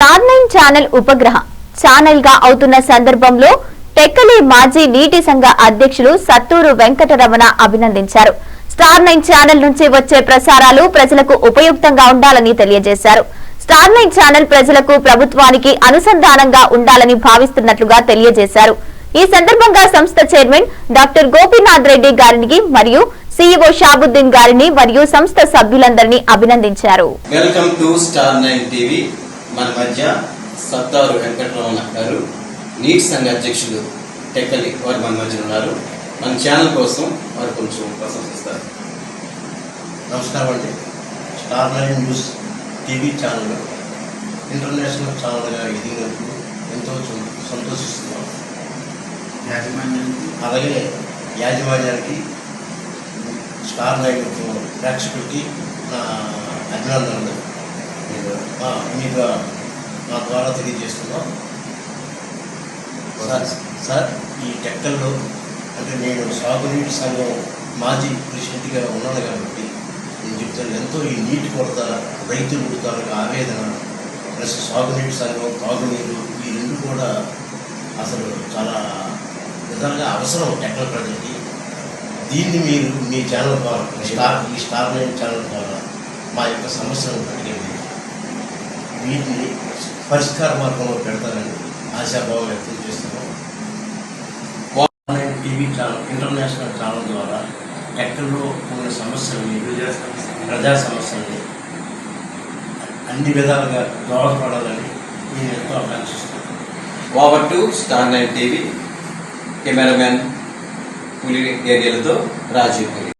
Star Nine channel ఉపగ్రహ ఛానల్గా అవుతున్న సందర్భంలో టెక్కలి మాజీ నీటి సంఘ అధ్యక్షులు సత్తూరు వెంకటరమణ అభినందించారు. స్టార్ నైన్ ఛానల్ నుంచి వచ్చే ప్రసారాలు ప్రజలకు ఉపయుక్తంగా ఉండాలని తెలియజేశారు. స్టార్ నైన్ ఛానల్ ప్రజలకు ప్రభుత్వానికి అనుసంధానంగా ఉండాలని భావిస్తున్నట్లుగా తెలియజేశారు. ఈ సందర్భంగా సంస్థ చైర్మన్ డాక్టర్ గోపీనాథ్ రెడ్డి గారికి మరియు సీఈఓ షాబుద్దీన్ గారిని మరియు సంస్థ సభ్యులందరినీ అభినందించారు. Welcome to Star Nine TV. మన మధ్య సత్తారు వెంకటరమణ గారు నీట్ సంఘ అధ్యక్షులు టెక్కలి వారు మన మధ్య ఉన్నారు. మన ఛానల్ కోసం వారు కొంచెం ప్రశంసిస్తారు. నమస్కారం అండి. Star Nine news TV channel international ఛానల్గా ఎదిగినందుకు ఎంతో సంతోషిస్తున్నాం. అలాగే యాజమాన్యానికి స్టార్ లైట్ ప్రేక్షకులకి అభినందనలు. మీరు మీకు నా ద్వారా తెలియజేస్తున్నాం. సార్ సార్ ఈ టెక్టర్లో అంటే నేను సాగునీటి సంఘం మాజీ ప్రెసిడెంట్గా ఉన్నాను కాబట్టి నేను చెప్తాను ఎంతో ఈ నీటి కొరత రైతులు తాలూకు ఆవేదన ప్లస్ సాగునీటి సంఘం తాగునీరు ఈ రెండు కూడా అసలు చాలా విధాలుగా అవసరం టెక్టర్ ప్రజలకి. దీన్ని మీరు మీ ఛానల్ ద్వారా స్టార్ ఈ స్టార్ నైన్ ఛానల్ ద్వారా మా యొక్క సమస్యలను పట్టుకెళ్ళి వీటిని పరిష్కార మార్గంలో పెడతారని ఆశాభావం వ్యక్తం చేస్తున్నాం. టీవీ ఛానల్ ఇంటర్నేషనల్ ఛానల్ ద్వారా ఎక్కడో ఉన్న సమస్యల్ని ప్రజా సమస్యల్ని అన్ని విధాలుగా దోహదపడాలని నేను ఎంతో ఆకాంక్షిస్తున్నాను. Over to Star Nine TV cameraman కూలీ ఏరియాలతో రాజీవ్